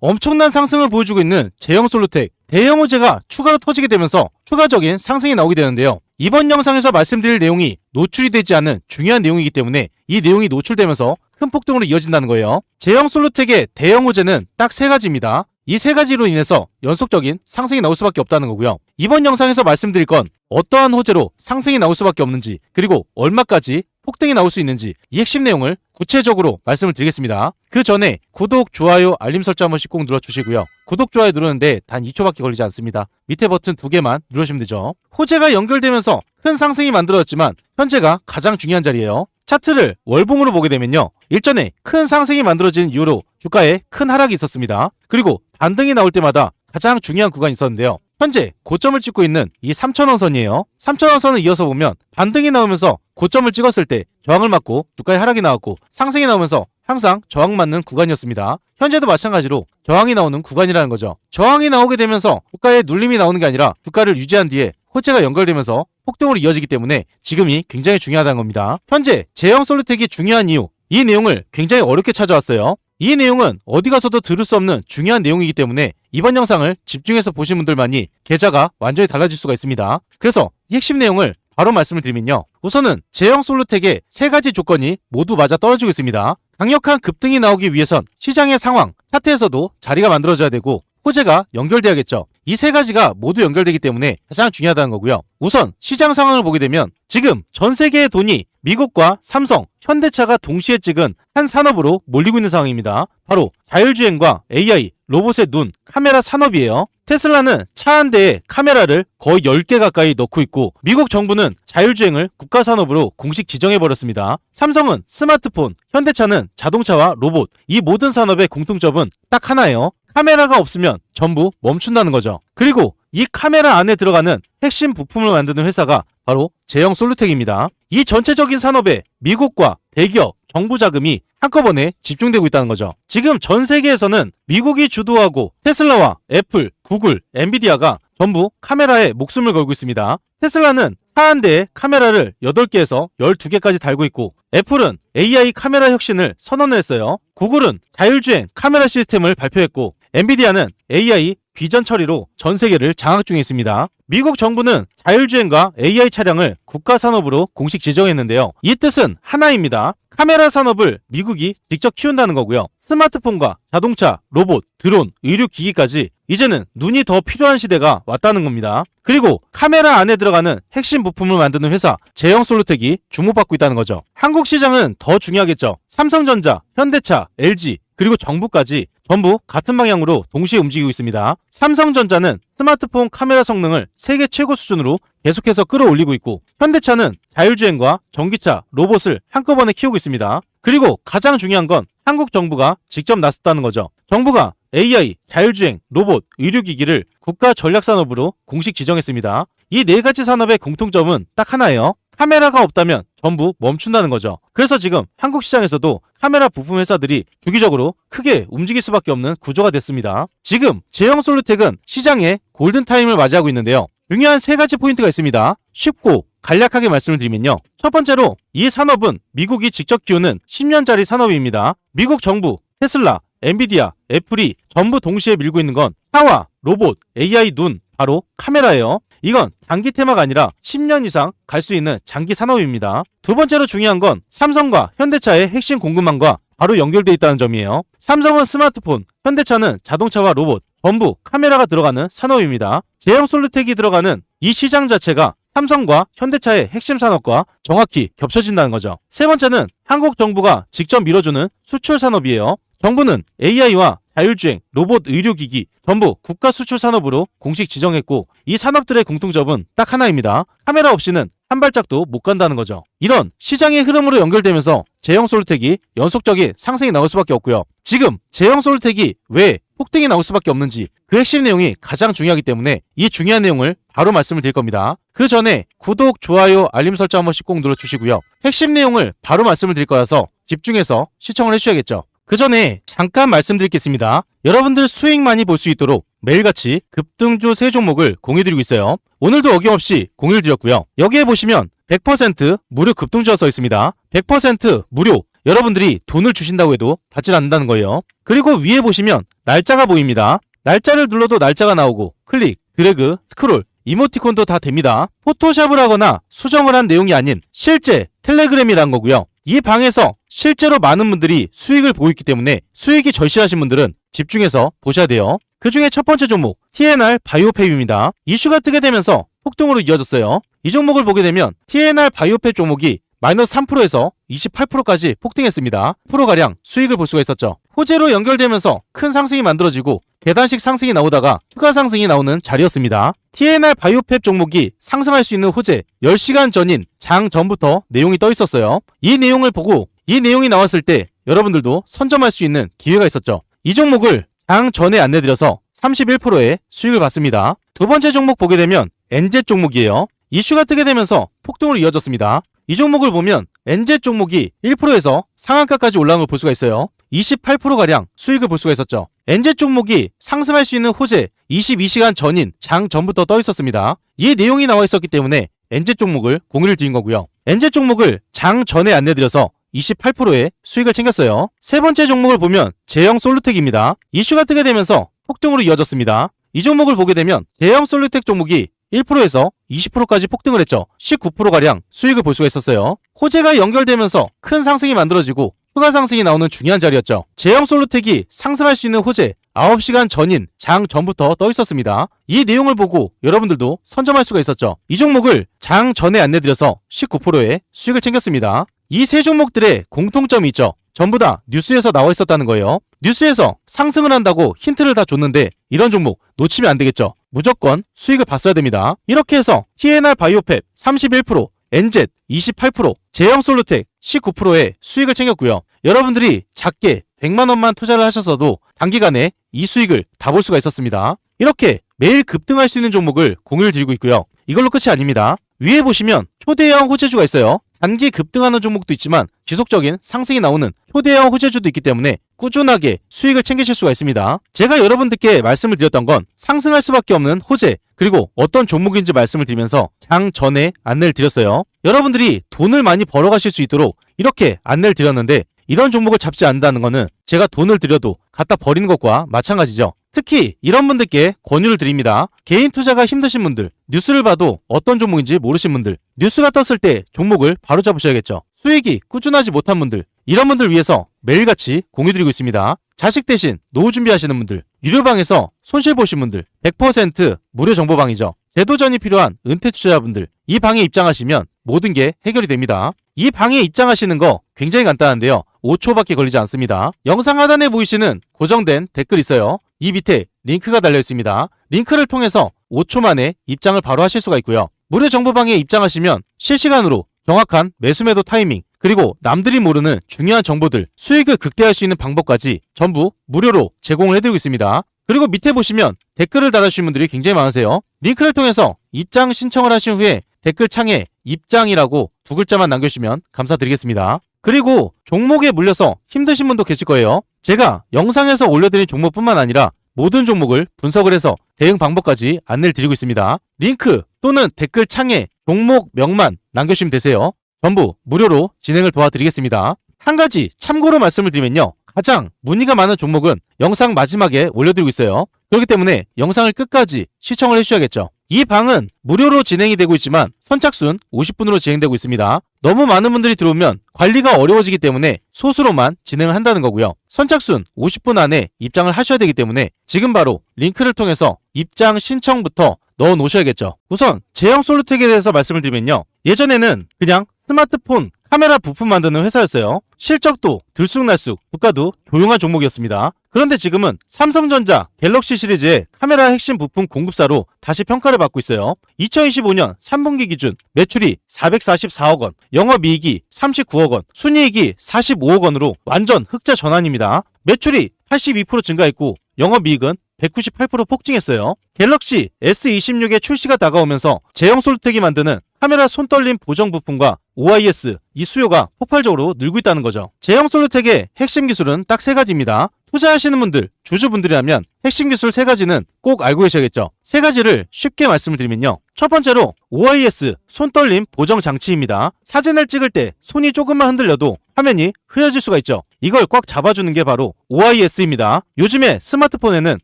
엄청난 상승을 보여주고 있는 제형 솔루텍 대형 호재가 추가로 터지게 되면서 추가적인 상승이 나오게 되는데요. 이번 영상에서 말씀드릴 내용이 노출이 되지 않은 중요한 내용이기 때문에 이 내용이 노출되면서 큰 폭등으로 이어진다는 거예요. 제형 솔루텍의 대형 호재는 딱 세 가지입니다. 이 세 가지로 인해서 연속적인 상승이 나올 수밖에 없다는 거고요. 이번 영상에서 말씀드릴 건 어떠한 호재로 상승이 나올 수밖에 없는지 그리고 얼마까지 폭등이 나올 수 있는지 이 핵심 내용을 구체적으로 말씀을 드리겠습니다. 그 전에 구독, 좋아요, 알림 설정 한 번씩 꼭 눌러주시고요. 구독, 좋아요 누르는데 단 2초밖에 걸리지 않습니다. 밑에 버튼 두 개만 누르시면 되죠. 호재가 연결되면서 큰 상승이 만들어졌지만 현재가 가장 중요한 자리예요. 차트를 월봉으로 보게 되면요. 일전에 큰 상승이 만들어진 이후로 주가에 큰 하락이 있었습니다. 그리고 반등이 나올 때마다 가장 중요한 구간이 있었는데요. 현재 고점을 찍고 있는 이 3천원 선이에요. 3천원 선을 이어서 보면 반등이 나오면서 고점을 찍었을 때 저항을 맞고 주가의 하락이 나왔고 상승이 나오면서 항상 저항 맞는 구간이었습니다. 현재도 마찬가지로 저항이 나오는 구간이라는 거죠. 저항이 나오게 되면서 주가에 눌림이 나오는 게 아니라 주가를 유지한 뒤에 호재가 연결되면서 폭등으로 이어지기 때문에 지금이 굉장히 중요하다는 겁니다. 현재 제형 솔루텍이 중요한 이유 이 내용을 굉장히 어렵게 찾아왔어요. 이 내용은 어디 가서도 들을 수 없는 중요한 내용이기 때문에 이번 영상을 집중해서 보신 분들만이 계좌가 완전히 달라질 수가 있습니다. 그래서 이 핵심 내용을 바로 말씀을 드리면요. 우선은 제형 솔루텍의 세 가지 조건이 모두 맞아 떨어지고 있습니다. 강력한 급등이 나오기 위해선 시장의 상황, 차트에서도 자리가 만들어져야 되고 호재가 연결돼야겠죠. 이 세 가지가 모두 연결되기 때문에 가장 중요하다는 거고요. 우선 시장 상황을 보게 되면 지금 전 세계의 돈이 미국과 삼성, 현대차가 동시에 찍은 한 산업으로 몰리고 있는 상황입니다. 바로 자율주행과 AI, 로봇의 눈, 카메라 산업이에요. 테슬라는 차 한 대에 카메라를 거의 10개 가까이 넣고 있고 미국 정부는 자율주행을 국가산업으로 공식 지정해버렸습니다. 삼성은 스마트폰, 현대차는 자동차와 로봇 이 모든 산업의 공통점은 딱 하나예요. 카메라가 없으면 전부 멈춘다는 거죠. 그리고 이 카메라 안에 들어가는 핵심 부품을 만드는 회사가 바로 제형 솔루텍입니다. 이 전체적인 산업에 미국과 대기업, 정부 자금이 한꺼번에 집중되고 있다는 거죠. 지금 전 세계에서는 미국이 주도하고 테슬라와 애플, 구글, 엔비디아가 전부 카메라에 목숨을 걸고 있습니다. 테슬라는 차 한 대에 카메라를 8개에서 12개까지 달고 있고 애플은 AI 카메라 혁신을 선언했어요. 구글은 자율주행 카메라 시스템을 발표했고 엔비디아는 AI 비전 처리로 전 세계를 장악 중에 있습니다. 미국 정부는 자율주행과 AI 차량을 국가 산업으로 공식 지정했는데요. 이 뜻은 하나입니다. 카메라 산업을 미국이 직접 키운다는 거고요. 스마트폰과 자동차, 로봇, 드론, 의료기기까지 이제는 눈이 더 필요한 시대가 왔다는 겁니다. 그리고 카메라 안에 들어가는 핵심 부품을 만드는 회사 제형 솔루텍이 주목받고 있다는 거죠. 한국 시장은 더 중요하겠죠. 삼성전자, 현대차, LG, 그리고 정부까지 전부 같은 방향으로 동시에 움직이고 있습니다. 삼성전자는 스마트폰 카메라 성능을 세계 최고 수준으로 계속해서 끌어올리고 있고 현대차는 자율주행과 전기차, 로봇을 한꺼번에 키우고 있습니다. 그리고 가장 중요한 건 한국 정부가 직접 나섰다는 거죠. 정부가 AI, 자율주행, 로봇, 의료기기를 국가 전략산업으로 공식 지정했습니다. 이 네 가지 산업의 공통점은 딱 하나예요. 카메라가 없다면 전부 멈춘다는 거죠. 그래서 지금 한국 시장에서도 카메라 부품 회사들이 주기적으로 크게 움직일 수밖에 없는 구조가 됐습니다. 지금 제형 솔루텍은 시장의 골든타임을 맞이하고 있는데요. 중요한 세 가지 포인트가 있습니다. 쉽고 간략하게 말씀을 드리면요. 첫 번째로 이 산업은 미국이 직접 키우는 10년짜리 산업입니다. 미국 정부, 테슬라, 엔비디아, 애플이 전부 동시에 밀고 있는 건 차와 로봇, AI 눈, 바로 카메라예요. 이건 단기 테마가 아니라 10년 이상 갈 수 있는 장기 산업입니다. 두 번째로 중요한 건 삼성과 현대차의 핵심 공급망과 바로 연결돼 있다는 점이에요. 삼성은 스마트폰, 현대차는 자동차와 로봇, 전부 카메라가 들어가는 산업입니다. 제형 솔루텍이 들어가는 이 시장 자체가 삼성과 현대차의 핵심 산업과 정확히 겹쳐진다는 거죠. 세 번째는 한국 정부가 직접 밀어주는 수출 산업이에요. 정부는 AI와 자율주행, 로봇 의료기기 전부 국가 수출 산업으로 공식 지정했고 이 산업들의 공통점은 딱 하나입니다. 카메라 없이는 한 발짝도 못 간다는 거죠. 이런 시장의 흐름으로 연결되면서 제형 솔루텍이 연속적인 상승이 나올 수밖에 없고요. 지금 제형 솔루텍이 왜 폭등이 나올 수밖에 없는지 그 핵심 내용이 가장 중요하기 때문에 이 중요한 내용을 바로 말씀을 드릴 겁니다. 그 전에 구독, 좋아요, 알림 설정 한 번씩 꼭 눌러주시고요. 핵심 내용을 바로 말씀을 드릴 거라서 집중해서 시청을 해주셔야겠죠. 그 전에 잠깐 말씀드리겠습니다. 여러분들 수익 많이 볼 수 있도록 매일같이 급등주 세 종목을 공유드리고 있어요. 오늘도 어김없이 공유를 드렸고요. 여기에 보시면 100% 무료 급등주가 써 있습니다. 100% 무료 여러분들이 돈을 주신다고 해도 받질 않는다는 거예요. 그리고 위에 보시면 날짜가 보입니다. 날짜를 눌러도 날짜가 나오고 클릭, 드래그, 스크롤, 이모티콘도 다 됩니다. 포토샵을 하거나 수정을 한 내용이 아닌 실제 텔레그램이란 거고요. 이 방에서 실제로 많은 분들이 수익을 보고 있기 때문에 수익이 절실하신 분들은 집중해서 보셔야 돼요. 그 중에 첫 번째 종목 TNR 바이오팩입니다. 이슈가 뜨게 되면서 폭등으로 이어졌어요. 이 종목을 보게 되면 TNR 바이오팩 종목이 마이너스 3%에서 28%까지 폭등했습니다. 프로가량 수익을 볼 수가 있었죠. 호재로 연결되면서 큰 상승이 만들어지고 계단식 상승이 나오다가 추가 상승이 나오는 자리였습니다. TNR 바이오팩 종목이 상승할 수 있는 호재 10시간 전인 장 전부터 내용이 떠 있었어요. 이 내용을 보고 이 내용이 나왔을 때 여러분들도 선점할 수 있는 기회가 있었죠. 이 종목을 장 전에 안내드려서 31%의 수익을 봤습니다. 두 번째 종목 보게 되면 NZ 종목이에요. 이슈가 뜨게 되면서 폭등으로 이어졌습니다. 이 종목을 보면 NZ 종목이 1%에서 상한가까지 올라온 걸 볼 수가 있어요. 28%가량 수익을 볼 수가 있었죠. NZ 종목이 상승할 수 있는 호재 22시간 전인 장 전부터 떠 있었습니다. 이 내용이 나와 있었기 때문에 NZ 종목을 공유를 드린 거고요. NZ 종목을 장 전에 안내드려서 28%의 수익을 챙겼어요. 세 번째 종목을 보면 제형 솔루텍입니다. 이슈가 뜨게 되면서 폭등으로 이어졌습니다. 이 종목을 보게 되면 제형 솔루텍 종목이 1%에서 20%까지 폭등을 했죠. 19%가량 수익을 볼 수가 있었어요. 호재가 연결되면서 큰 상승이 만들어지고 추가 상승이 나오는 중요한 자리였죠. 제형 솔루텍이 상승할 수 있는 호재 9시간 전인 장 전부터 떠 있었습니다. 이 내용을 보고 여러분들도 선점할 수가 있었죠. 이 종목을 장 전에 안내드려서 19%의 수익을 챙겼습니다. 이 세 종목들의 공통점이 있죠. 전부 다 뉴스에서 나와 있었다는 거예요. 뉴스에서 상승을 한다고 힌트를 다 줬는데 이런 종목 놓치면 안 되겠죠. 무조건 수익을 봤어야 됩니다. 이렇게 해서 TNR 바이오팩 31%, NZ 28%, 제형 솔루텍 19%의 수익을 챙겼고요. 여러분들이 작게 100만 원만 투자를 하셨어도 단기간에 이 수익을 다 볼 수가 있었습니다. 이렇게 매일 급등할 수 있는 종목을 공유를 드리고 있고요. 이걸로 끝이 아닙니다. 위에 보시면 초대형 호재주가 있어요. 단기 급등하는 종목도 있지만 지속적인 상승이 나오는 초대형 호재주도 있기 때문에 꾸준하게 수익을 챙기실 수가 있습니다. 제가 여러분들께 말씀을 드렸던 건 상승할 수밖에 없는 호재 그리고 어떤 종목인지 말씀을 드리면서 장 전에 안내를 드렸어요. 여러분들이 돈을 많이 벌어가실 수 있도록 이렇게 안내를 드렸는데 이런 종목을 잡지 않는다는 것은 제가 돈을 들여도 갖다 버리는 것과 마찬가지죠. 특히 이런 분들께 권유를 드립니다. 개인 투자가 힘드신 분들, 뉴스를 봐도 어떤 종목인지 모르신 분들, 뉴스가 떴을 때 종목을 바로 잡으셔야겠죠. 수익이 꾸준하지 못한 분들, 이런 분들 위해서 매일같이 공유드리고 있습니다. 자식 대신 노후 준비하시는 분들, 유료방에서 손실 보신 분들, 100% 무료 정보방이죠. 제도전이 필요한 은퇴 투자자분들, 이 방에 입장하시면 모든 게 해결이 됩니다. 이 방에 입장하시는 거 굉장히 간단한데요. 5초밖에 걸리지 않습니다. 영상 하단에 보이시는 고정된 댓글 있어요. 이 밑에 링크가 달려 있습니다. 링크를 통해서 5초 만에 입장을 바로 하실 수가 있고요. 무료 정보방에 입장하시면 실시간으로 정확한 매수 매도 타이밍, 그리고 남들이 모르는 중요한 정보들, 수익을 극대화할 수 있는 방법까지 전부 무료로 제공을 해드리고 있습니다. 그리고 밑에 보시면 댓글을 달아주신 분들이 굉장히 많으세요. 링크를 통해서 입장 신청을 하신 후에 댓글 창에 입장이라고 두 글자만 남겨주시면 감사드리겠습니다. 그리고 종목에 물려서 힘드신 분도 계실 거예요. 제가 영상에서 올려드린 종목뿐만 아니라 모든 종목을 분석을 해서 대응 방법까지 안내를 드리고 있습니다. 링크 또는 댓글 창에 종목 명만 남겨주시면 되세요. 전부 무료로 진행을 도와드리겠습니다. 한 가지 참고로 말씀을 드리면요. 가장 문의가 많은 종목은 영상 마지막에 올려드리고 있어요. 그렇기 때문에 영상을 끝까지 시청을 해주셔야겠죠. 이 방은 무료로 진행이 되고 있지만 선착순 50분으로 진행되고 있습니다. 너무 많은 분들이 들어오면 관리가 어려워지기 때문에 소수로만 진행을 한다는 거고요. 선착순 50분 안에 입장을 하셔야 되기 때문에 지금 바로 링크를 통해서 입장 신청부터 넣어 놓으셔야겠죠. 우선 제형 솔루텍에 대해서 말씀을 드리면요. 예전에는 그냥 스마트폰 카메라 부품 만드는 회사였어요. 실적도 들쑥날쑥, 주가도 조용한 종목이었습니다. 그런데 지금은 삼성전자 갤럭시 시리즈의 카메라 핵심 부품 공급사로 다시 평가를 받고 있어요. 2025년 3분기 기준 매출이 444억 원, 영업이익이 39억 원, 순이익이 45억 원으로 완전 흑자 전환입니다. 매출이 82% 증가했고 영업이익은 198% 폭증했어요. 갤럭시 S26의 출시가 다가오면서 제형 솔텍이 만드는 카메라 손떨림 보정 부품과 OIS 이 수요가 폭발적으로 늘고 있다는 거죠. 제형 솔루텍의 핵심 기술은 딱 세 가지입니다. 투자하시는 분들, 주주분들이라면 핵심 기술 세 가지는 꼭 알고 계셔야겠죠. 세 가지를 쉽게 말씀을 드리면요. 첫 번째로 OIS 손떨림 보정 장치입니다. 사진을 찍을 때 손이 조금만 흔들려도 화면이 흐려질 수가 있죠. 이걸 꽉 잡아주는 게 바로 OIS입니다. 요즘에 스마트폰에는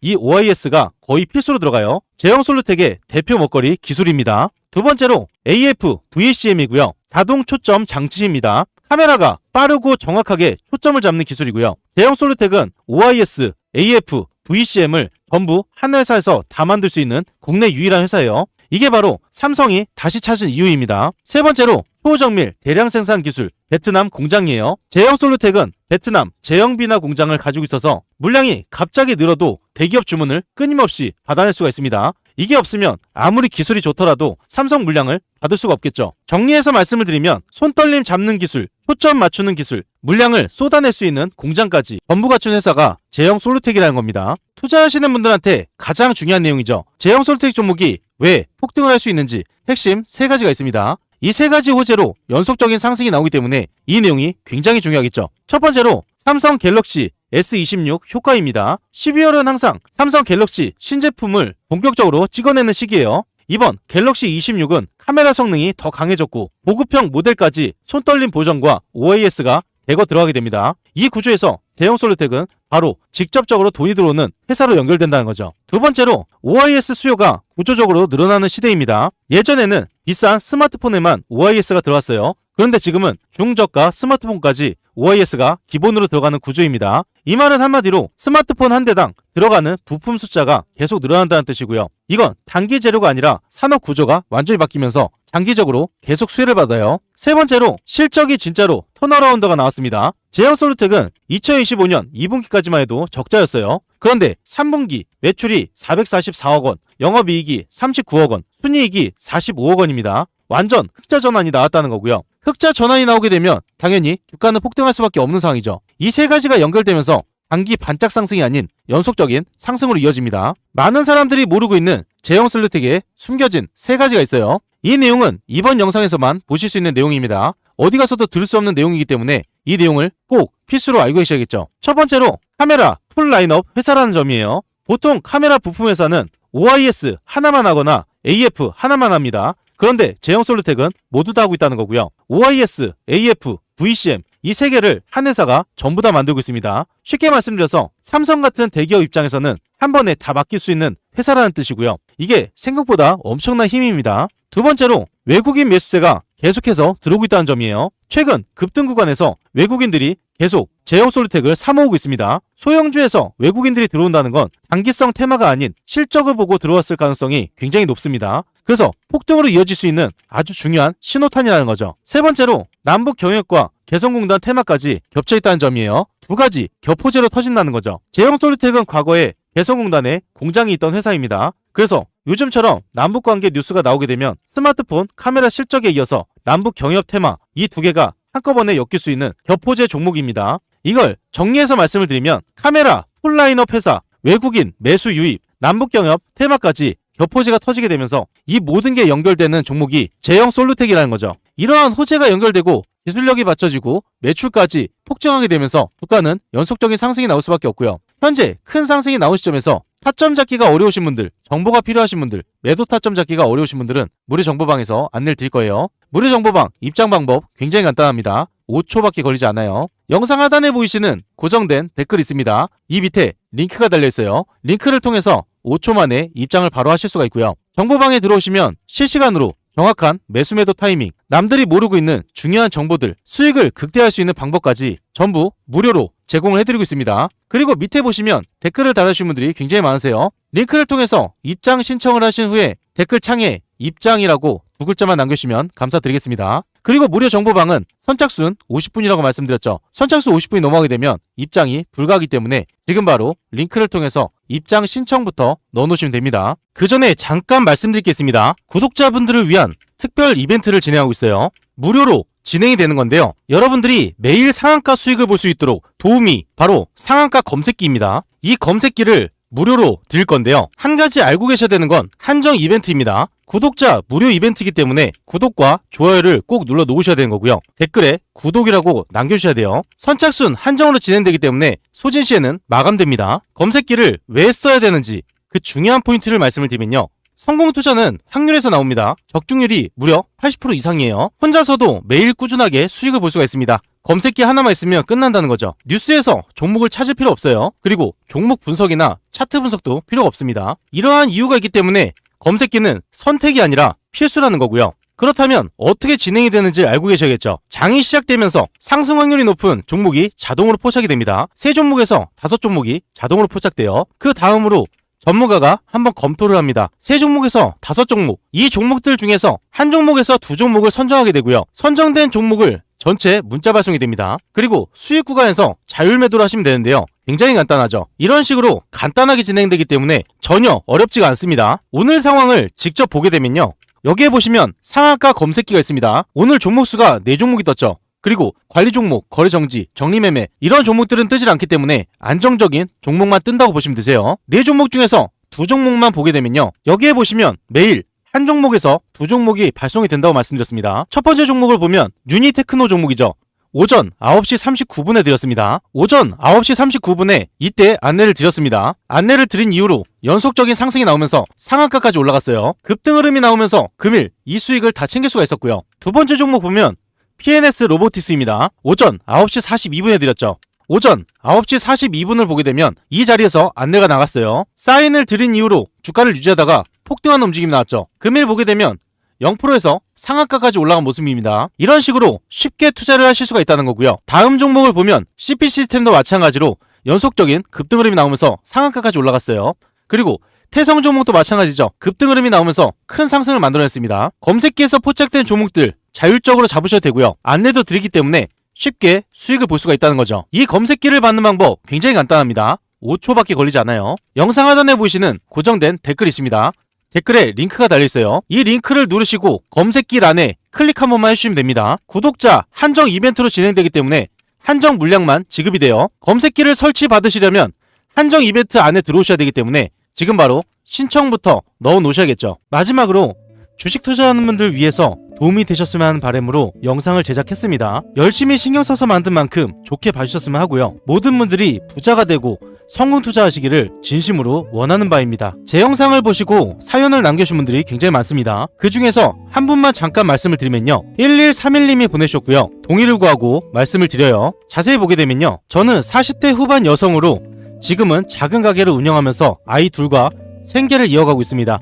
이 OIS가 거의 필수로 들어가요. 제형 솔루텍의 대표 먹거리 기술입니다. 두 번째로 AF VCM이고요. 자동 초점 장치입니다. 카메라가 빠르고 정확하게 초점을 잡는 기술이고요. 대형 솔루텍은 OIS, AF, VCM을 전부 한 회사에서 다 만들 수 있는 국내 유일한 회사예요. 이게 바로 삼성이 다시 찾은 이유입니다. 세 번째로 초정밀 대량 생산 기술 베트남 공장이에요. 제형 솔루텍은 베트남 제형 비나 공장을 가지고 있어서 물량이 갑자기 늘어도 대기업 주문을 끊임없이 받아낼 수가 있습니다. 이게 없으면 아무리 기술이 좋더라도 삼성 물량을 받을 수가 없겠죠. 정리해서 말씀을 드리면 손떨림 잡는 기술, 초점 맞추는 기술, 물량을 쏟아낼 수 있는 공장까지 전부 갖춘 회사가 제형 솔루텍이라는 겁니다. 투자하시는 분들한테 가장 중요한 내용이죠. 제형 솔루텍 종목이 왜 폭등을 할 수 있는지 핵심 세 가지가 있습니다. 이 세 가지 호재로 연속적인 상승이 나오기 때문에 이 내용이 굉장히 중요하겠죠. 첫 번째로 삼성 갤럭시 S26 효과입니다. 12월은 항상 삼성 갤럭시 신제품을 본격적으로 찍어내는 시기예요. 이번 갤럭시 26은 카메라 성능이 더 강해졌고 보급형 모델까지 손떨림 보정과 OIS가 대거 들어가게 됩니다. 이 구조에서 대형 솔루텍은 바로 직접적으로 돈이 들어오는 회사로 연결된다는 거죠. 두 번째로 OIS 수요가 구조적으로 늘어나는 시대입니다. 예전에는 비싼 스마트폰에만 OIS가 들어왔어요. 그런데 지금은 중저가 스마트폰까지 OIS가 기본으로 들어가는 구조입니다. 이 말은 한마디로 스마트폰 한 대당 들어가는 부품 숫자가 계속 늘어난다는 뜻이고요. 이건 단기 재료가 아니라 산업 구조가 완전히 바뀌면서 장기적으로 계속 수혜를 받아요. 세 번째로 실적이 진짜로 턴어라운드가 나왔습니다. 제형 솔루텍은 2025년 2분기까지만 해도 적자였어요. 그런데 3분기 매출이 444억 원, 영업이익이 39억 원, 순이익이 45억 원입니다. 완전 흑자 전환이 나왔다는 거고요. 흑자 전환이 나오게 되면 당연히 주가는 폭등 할 수밖에 없는 상황이죠. 이 세 가지가 연결되면서 단기 반짝 상승이 아닌 연속적인 상승으로 이어집니다. 많은 사람들이 모르고 있는 제형 솔루텍에 숨겨진 세 가지가 있어요. 이 내용은 이번 영상에서만 보실 수 있는 내용입니다. 어디 가서도 들을 수 없는 내용이기 때문에 이 내용을 꼭 필수로 알고 계셔야겠죠. 첫 번째로 카메라 풀 라인업 회사라는 점이에요. 보통 카메라 부품 회사는 OIS 하나만 하거나 AF 하나만 합니다. 그런데 제형 솔루텍은 모두 다 하고 있다는 거고요. OIS, AF, VCM 이 세 개를 한 회사가 전부 다 만들고 있습니다. 쉽게 말씀드려서 삼성 같은 대기업 입장에서는 한 번에 다 맡길 수 있는 회사라는 뜻이고요. 이게 생각보다 엄청난 힘입니다. 두 번째로 외국인 매수세가 계속해서 들어오고 있다는 점이에요. 최근 급등 구간에서 외국인들이 계속 제형 솔루텍을 사모으고 있습니다. 소형주에서 외국인들이 들어온다는 건 단기성 테마가 아닌 실적을 보고 들어왔을 가능성이 굉장히 높습니다. 그래서 폭등으로 이어질 수 있는 아주 중요한 신호탄이라는 거죠. 세 번째로 남북 경협과 개성공단 테마까지 겹쳐 있다는 점이에요. 두 가지 겹호제로 터진다는 거죠. 제형 솔루텍은 과거에 개성공단에 공장이 있던 회사입니다. 그래서 요즘처럼 남북 관계 뉴스가 나오게 되면 스마트폰 카메라 실적에 이어서 남북 경협 테마 이 두 개가 한꺼번에 엮일 수 있는 겹호제 종목입니다. 이걸 정리해서 말씀을 드리면 카메라 풀라인업 회사 외국인 매수 유입 남북 경협 테마까지 겹호제가 터지게 되면서 이 모든 게 연결되는 종목이 제형 솔루텍이라는 거죠. 이러한 호재가 연결되고 기술력이 받쳐지고 매출까지 폭증하게 되면서 주가는 연속적인 상승이 나올 수밖에 없고요. 현재 큰 상승이 나온 시점에서 타점 잡기가 어려우신 분들, 정보가 필요하신 분들, 매도 타점 잡기가 어려우신 분들은 무료 정보방에서 안내를 드릴 거예요. 무료 정보방 입장 방법 굉장히 간단합니다. 5초밖에 걸리지 않아요. 영상 하단에 보이시는 고정된 댓글 있습니다. 이 밑에 링크가 달려 있어요. 링크를 통해서 5초 만에 입장을 바로 하실 수가 있고요. 정보방에 들어오시면 실시간으로 정확한 매수 매도 타이밍, 남들이 모르고 있는 중요한 정보들, 수익을 극대화할 수 있는 방법까지 전부 무료로 제공을 해드리고 있습니다. 그리고 밑에 보시면 댓글을 달아주신 분들이 굉장히 많으세요. 링크를 통해서 입장 신청을 하신 후에 댓글 창에 입장이라고 두 글자만 남겨주시면 감사드리겠습니다. 그리고 무료 정보방은 선착순 50분이라고 말씀드렸죠. 선착순 50분이 넘어가게 되면 입장이 불가하기 때문에 지금 바로 링크를 통해서 입장 신청부터 넣어놓으시면 됩니다. 그 전에 잠깐 있습니다. 구독자분들을 위한 특별 이벤트를 진행하고 있어요. 무료로 진행이 되는 건데요. 여러분들이 매일 상한가 수익을 볼 수 있도록 도움이 바로 상한가 검색기입니다. 이 검색기를 무료로 드릴 건데요. 한 가지 알고 계셔야 되는 건 한정 이벤트입니다. 구독자 무료 이벤트이기 때문에 구독과 좋아요를 꼭 눌러 놓으셔야 되는 거고요. 댓글에 구독이라고 남겨주셔야 돼요. 선착순 한정으로 진행되기 때문에 소진 시에는 마감됩니다. 검색기를 왜 써야 되는지 그 중요한 포인트를 말씀을 드리면요. 성공 투자는 확률에서 나옵니다. 적중률이 무려 80% 이상이에요. 혼자서도 매일 꾸준하게 수익을 볼 수가 있습니다. 검색기 하나만 있으면 끝난다는 거죠. 뉴스에서 종목을 찾을 필요 없어요. 그리고 종목 분석이나 차트 분석도 필요가 없습니다. 이러한 이유가 있기 때문에 검색기는 선택이 아니라 필수라는 거고요. 그렇다면 어떻게 진행이 되는지 알고 계셔야겠죠. 장이 시작되면서 상승 확률이 높은 종목이 자동으로 포착이 됩니다. 세 종목에서 다섯 종목이 자동으로 포착돼요. 그 다음으로 전문가가 한번 검토를 합니다. 세 종목에서 다섯 종목, 이 종목들 중에서 한 종목에서 두 종목을 선정하게 되고요. 선정된 종목을 전체 문자 발송이 됩니다. 그리고 수익 구간에서 자율 매도를 하시면 되는데요. 굉장히 간단하죠. 이런 식으로 간단하게 진행되기 때문에 전혀 어렵지가 않습니다. 오늘 상황을 직접 보게 되면요. 여기에 보시면 상한가 검색기가 있습니다. 오늘 종목 수가 4종목이 떴죠. 그리고 관리 종목, 거래 정지, 정리 매매 이런 종목들은 뜨질 않기 때문에 안정적인 종목만 뜬다고 보시면 되세요. 네 종목 중에서 두 종목만 보게 되면요. 여기에 보시면 매일 한 종목에서 두 종목이 발송이 된다고 말씀드렸습니다. 첫 번째 종목을 보면 유니테크노 종목이죠. 오전 9시 39분에 드렸습니다. 오전 9시 39분에 이때 안내를 드렸습니다. 안내를 드린 이후로 연속적인 상승이 나오면서 상한가까지 올라갔어요. 급등 흐름이 나오면서 금일 이 수익을 다 챙길 수가 있었고요. 두 번째 종목 보면 PNS 로보티스입니다. 오전 9시 42분에 드렸죠. 오전 9시 42분을 보게 되면 이 자리에서 안내가 나갔어요. 사인을 드린 이후로 주가를 유지하다가 폭등하는 움직임이 나왔죠. 금일 보게 되면 0%에서 상한가까지 올라간 모습입니다. 이런 식으로 쉽게 투자를 하실 수가 있다는 거고요. 다음 종목을 보면 CP 시스템도 마찬가지로 연속적인 급등 흐름이 나오면서 상한가까지 올라갔어요. 그리고 태성 종목도 마찬가지죠. 급등 흐름이 나오면서 큰 상승을 만들어냈습니다. 검색기에서 포착된 종목들 자율적으로 잡으셔도 되고요. 안내도 드리기 때문에 쉽게 수익을 볼 수가 있다는 거죠. 이 검색기를 받는 방법 굉장히 간단합니다. 5초밖에 걸리지 않아요. 영상 하단에 보시는 고정된 댓글이 있습니다. 댓글에 링크가 달려있어요. 이 링크를 누르시고 검색기 란에 클릭 한 번만 해주시면 됩니다. 구독자 한정 이벤트로 진행되기 때문에 한정 물량만 지급이 돼요. 검색기를 설치 받으시려면 한정 이벤트 안에 들어오셔야 되기 때문에 지금 바로 신청부터 넣어 놓으셔야겠죠. 마지막으로 주식 투자하는 분들 위해서 도움이 되셨으면 하는 바람으로 영상을 제작했습니다. 열심히 신경 써서 만든 만큼 좋게 봐주셨으면 하고요. 모든 분들이 부자가 되고 성공 투자하시기를 진심으로 원하는 바입니다. 제 영상을 보시고 사연을 남겨주신 분들이 굉장히 많습니다. 그 중에서 한 분만 잠깐 말씀을 드리면요. 1131님이 보내주셨고요. 동의를 구하고 말씀을 드려요. 자세히 보게 되면요. 저는 40대 후반 여성으로 지금은 작은 가게를 운영하면서 아이 둘과 생계를 이어가고 있습니다.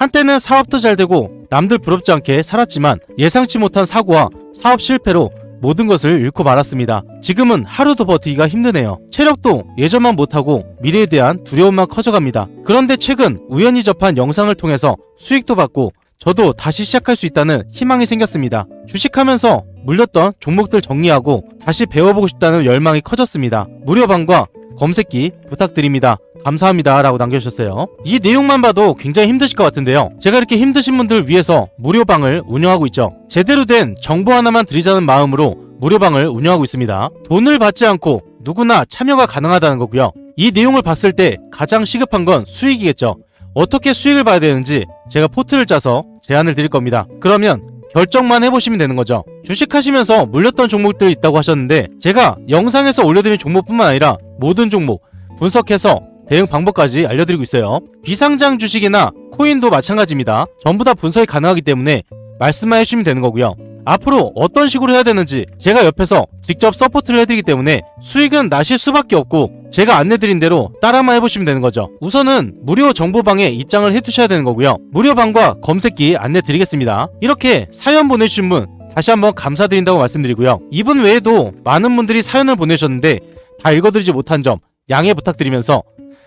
한때는 사업도 잘 되고 남들 부럽지 않게 살았지만 예상치 못한 사고와 사업 실패로 모든 것을 잃고 말았습니다. 지금은 하루도 버티기가 힘드네요. 체력도 예전만 못하고 미래에 대한 두려움만 커져갑니다. 그런데 최근 우연히 접한 영상을 통해서 수익도 받고 저도 다시 시작할 수 있다는 희망이 생겼습니다. 주식하면서 물렸던 종목들 정리하고 다시 배워보고 싶다는 열망이 커졌습니다. 무료방과 검색기 부탁드립니다. 감사합니다. 라고 남겨주셨어요. 이 내용만 봐도 굉장히 힘드실 것 같은데요. 제가 이렇게 힘드신 분들 위해서 무료방을 운영하고 있죠. 제대로 된 정보 하나만 드리자는 마음으로 무료방을 운영하고 있습니다. 돈을 받지 않고 누구나 참여가 가능하다는 거고요. 이 내용을 봤을 때 가장 시급한 건 수익이겠죠. 어떻게 수익을 봐야 되는지 제가 포트를 짜서 제안을 드릴 겁니다. 그러면 결정만 해보시면 되는 거죠. 주식하시면서 물렸던 종목들이 있다고 하셨는데 제가 영상에서 올려드린 종목뿐만 아니라 모든 종목 분석해서 대응 방법까지 알려드리고 있어요. 비상장 주식이나 코인도 마찬가지입니다. 전부 다 분석이 가능하기 때문에 말씀만 해주시면 되는 거고요. 앞으로 어떤 식으로 해야 되는지 제가 옆에서 직접 서포트를 해드리기 때문에 수익은 나실 수밖에 없고 제가 안내드린 대로 따라만 해보시면 되는 거죠. 우선은 무료 정보방에 입장을 해두셔야 되는 거고요. 무료방과 검색기 안내드리겠습니다. 이렇게 사연 보내주신 분 다시 한번 감사드린다고 말씀드리고요. 이분 외에도 많은 분들이 사연을 보내셨는데 다 읽어드리지 못한 점 양해 부탁드리면서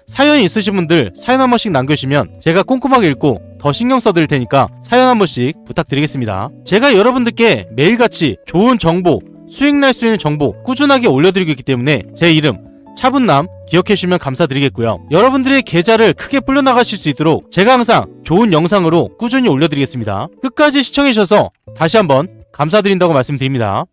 사연이 있으신 분들 사연 한 번씩 남겨주시면 제가 꼼꼼하게 읽고 더 신경 써드릴 테니까 사연 한 번씩 부탁드리겠습니다. 제가 여러분들께 매일같이 좋은 정보, 수익 날 수 있는 정보 꾸준하게 올려드리고 있기 때문에 제 이름 차분남 기억해 주시면 감사드리겠고요. 여러분들의 계좌를 크게 불려나가실 수 있도록 제가 항상 좋은 영상으로 꾸준히 올려드리겠습니다. 끝까지 시청해 주셔서 다시 한번 감사드린다고 말씀드립니다.